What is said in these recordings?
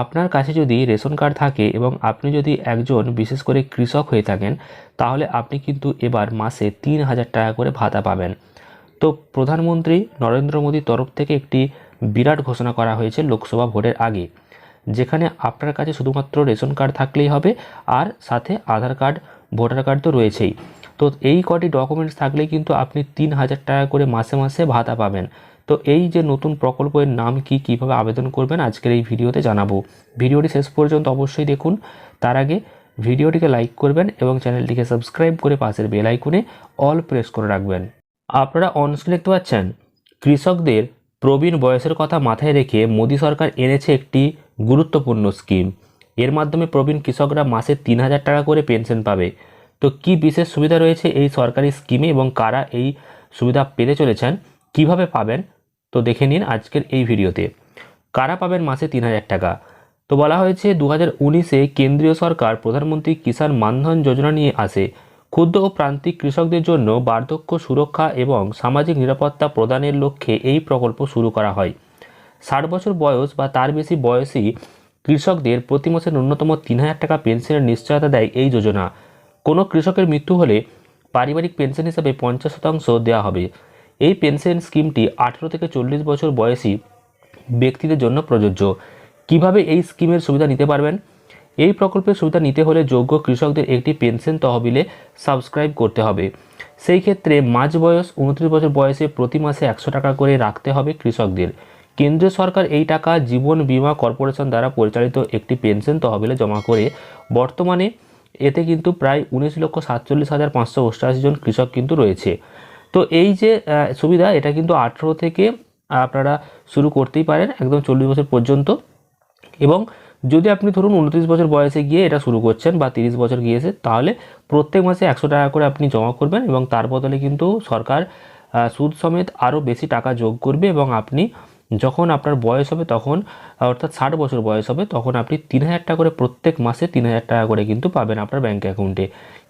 আপনার কাছে যদি রেশন কার্ড থাকে এবং আপনি যদি একজন বিশেষ করে কৃষক হয়ে থাকেন, তাহলে আপনি কিন্তু এবার মাসে তিন হাজার টাকা করে ভাতা পাবেন। তো প্রধানমন্ত্রী নরেন্দ্র মোদীর তরফ থেকে একটি বিরাট ঘোষণা করা হয়েছে লোকসভা ভোটের আগে, যেখানে আপনার কাছে শুধুমাত্র রেশন কার্ড থাকলেই হবে আর সাথে আধার কার্ড, ভোটার কার্ড তো রয়েছেই। তো এই কটি ডকুমেন্টস থাকলেই কিন্তু আপনি তিন হাজার টাকা করে মাসে মাসে ভাতা পাবেন। তো এই যে নতুন প্রকল্পের নাম কি, কীভাবে আবেদন করবেন, আজকের এই ভিডিওতে জানাব। ভিডিওটি শেষ পর্যন্ত অবশ্যই দেখুন। তার আগে ভিডিওটিকে লাইক করবেন এবং চ্যানেলটিকে সাবস্ক্রাইব করে পাশের বেল আইকনে অল প্রেস করে রাখবেন। আপনারা অনস্ক্রিন দেখতে পাচ্ছেন? কৃষকদের প্রবীণ বয়সের কথা মাথায় রেখে মোদী সরকার এনেছে একটি গুরুত্বপূর্ণ স্কিম। এর মাধ্যমে প্রবীণ কৃষকরা মাসে তিন হাজার টাকা করে পেনশন পাবে। তো কি বিশেষ সুবিধা রয়েছে এই সরকারি স্কিমে এবং কারা এই সুবিধা পেতে চলেছেন? কীভাবে পাবেন? তো দেখে নিন আজকের এই ভিডিওতে। কারা পাবেন মাসে তিন হাজার টাকা? তো বলা হয়েছে দু হাজার কেন্দ্রীয় সরকার প্রধানমন্ত্রী কিষাণ মানধন যোজনা নিয়ে আসে। ক্ষুদ্র ও প্রান্তিক কৃষকদের জন্য বার্ধক্য সুরক্ষা এবং সামাজিক নিরাপত্তা প্রদানের লক্ষ্যে এই প্রকল্প শুরু করা হয়। ষাট বছর বয়স বা তার বেশি বয়সী কৃষকদের প্রতি মাসে ন্যূনতম তিন হাজার টাকা পেনশনের নিশ্চয়তা দেয় এই যোজনা। কোনো কৃষকের মৃত্যু হলে পারিবারিক পেনশন হিসাবে পঞ্চাশ শতাংশ দেওয়া হবে। এই পেনশন স্কিমটি আঠেরো থেকে চল্লিশ বছর বয়সী ব্যক্তিদের জন্য প্রযোজ্য। কীভাবে এই স্কিমের সুবিধা নিতে পারবেন? এই প্রকল্পের সুবিধা নিতে হলে যোগ্য কৃষকদের একটি পেনশন তহবিলে সাবস্ক্রাইব করতে হবে। সেই ক্ষেত্রে মাঝ বয়স উনত্রিশ বছর বয়সে প্রতি মাসে একশো টাকা করে রাখতে হবে কৃষকদের। কেন্দ্রীয় সরকার এই টাকা জীবন বীমা কর্পোরেশন দ্বারা পরিচালিত একটি পেনশন তহবিলে জমা করে, বর্তমানে এতে কিন্তু প্রায় উনিশ লক্ষ সাতচল্লিশ হাজার পাঁচশো অষ্টআশি জন কৃষক কিন্তু রয়েছে। তো এই যে সুবিধা, এটা কিন্তু আঠেরো থেকে আপনারা শুরু করতেই পারেন, একদম চল্লিশ বছর পর্যন্ত। এবং যদি আপনি ধরুন উনত্রিশ বছর বয়সে গিয়ে এটা শুরু করছেন বা তিরিশ বছর গিয়েছে, তাহলে প্রত্যেক মাসে একশো টাকা করে আপনি জমা করবেন এবং তার বদলে কিন্তু সরকার সুদ সমেত আরও বেশি টাকা যোগ করবে এবং আপনি যখন আপনার বয়স হবে তখন, অর্থাৎ ষাট বছর বয়স হবে, তখন আপনি তিন হাজার টাকা করে প্রত্যেক মাসে তিন হাজার টাকা করে কিন্তু পাবেন আপনার ব্যাঙ্ক অ্যাকাউন্টে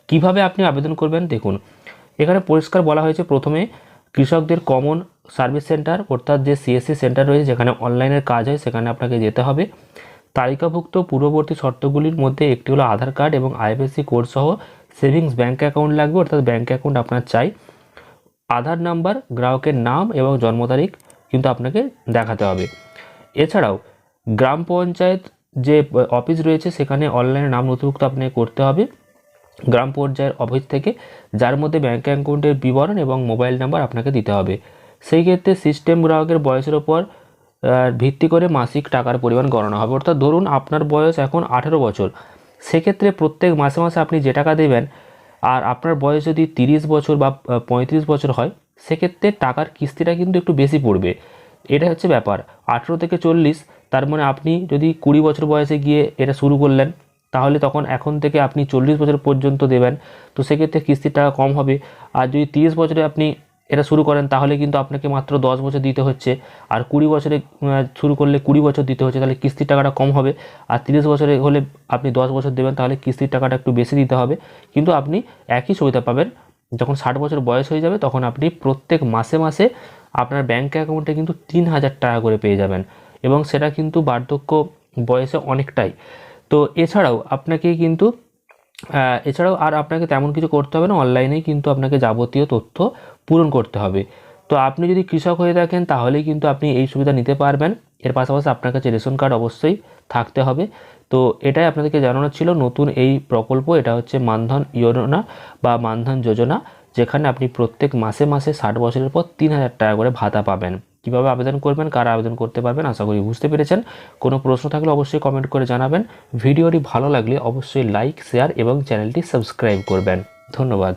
কীভাবে আপনি আবেদন করবেন দেখুন এখানে পরিষ্কার বলা হয়েছে প্রথমে কৃষকদের কমন সার্ভিস সেন্টার অর্থাৎ যে সিএসসি সেন্টার রয়েছে, যেখানে অনলাইনের কাজ হয়, সেখানে আপনাকে যেতে হবে। তালিকাভুক্ত পূর্ববর্তী শর্তগুলির মধ্যে একটি হলো আধার কার্ড এবং আইএফএসসি কোড সহ সেভিংস ব্যাঙ্ক অ্যাকাউন্ট লাগবে, অর্থাৎ ব্যাঙ্ক অ্যাকাউন্ট আপনার চাই। আধার নাম্বার গ্রাহকের নাম এবং জন্ম তারিখ কিন্তু আপনাকে দেখাতে হবে। এছাড়াও গ্রাম পঞ্চায়েত যে অফিস রয়েছে, সেখানে অনলাইনে নাম নথিভুক্ত আপনাকে করতে হবে। গ্রাম পর্যায়ের অফিস থেকে যার মধ্যে ব্যাঙ্ক অ্যাকাউন্টের বিবরণ এবং মোবাইল নাম্বার আপনাকে দিতে হবে। সেই ক্ষেত্রে সিস্টেম গ্রাহকের বয়সের ওপর ভিত্তি করে মাসিক টাকার পরিমাণ গণনা হবে। অর্থাৎ ধরুন আপনার বয়স এখন আঠেরো বছর। সেক্ষেত্রে প্রত্যেক মাসে মাসে আপনি যে টাকা দেবেন, আর আপনার বয়স যদি তিরিশ বছর বা পঁয়ত্রিশ বছর হয়, সেক্ষেত্রে টাকার কিস্তিটা কিন্তু একটু বেশি পড়বে। এটা হচ্ছে ব্যাপার। আঠেরো থেকে চল্লিশ, তার মানে আপনি যদি কুড়ি বছর বয়সে গিয়ে এটা শুরু করলেন তাহলে তখন এখন থেকে আপনি চল্লিশ বছর পর্যন্ত দেবেন। তো সেক্ষেত্রে কিস্তির টাকা কম হবে। আর যদি তিরিশ বছরে আপনি এটা শুরু করেন, তাহলে কিন্তু আপনাকে মাত্র দশ বছর দিতে হচ্ছে। আর কুড়ি বছরে শুরু করলে কুড়ি বছর দিতে হচ্ছে, তাহলে কিস্তির টাকাটা কম হবে। আর তিরিশ বছরে হলে আপনি দশ বছর দেবেন, তাহলে কিস্তির টাকাটা একটু বেশি দিতে হবে। কিন্তু আপনি একই সুবিধা পাবেন, যখন ষাট বছর বয়স হয়ে যাবে, তখন আপনি প্রত্যেক মাসে মাসে আপনার ব্যাঙ্ক অ্যাকাউন্টে কিন্তু তিন হাজার টাকা করে পেয়ে যাবেন। এবং সেটা কিন্তু বার্ধক্য বয়সে অনেকটাই। তো এছাড়াও আপনাকে কিন্তু এছাড়াও আর আপনাকে তেমন কিছু করতে হবে না অনলাইনেই কিন্তু আপনাকে যাবতীয় তথ্য পূরণ করতে হবে। তো আপনি যদি কৃষক হয়ে থাকেন, তাহলেই কিন্তু আপনি এই সুবিধা নিতে পারবেন। এর পাশাপাশি আপনার কাছে রেশন কার্ড অবশ্যই থাকতে হবে। তো এটাই আপনাদেরকে জানানো ছিল নতুন এই প্রকল্প, এটা হচ্ছে মানধন যোজনা বা মানধন যোজনা, যেখানে আপনি প্রত্যেক মাসে মাসে ষাট বছরের পর তিন হাজার টাকা করে ভাতা পাবেন। কীভাবে আবেদন করবেন, কারা আবেদন করতে পারবেন, আশা করি বুঝতে পেরেছেন। কোনো প্রশ্ন থাকলে অবশ্যই কমেন্ট করে জানাবেন। ভিডিওটি ভালো লাগলে অবশ্যই লাইক শেয়ার এবং চ্যানেলটি সাবস্ক্রাইব করবেন। ধন্যবাদ।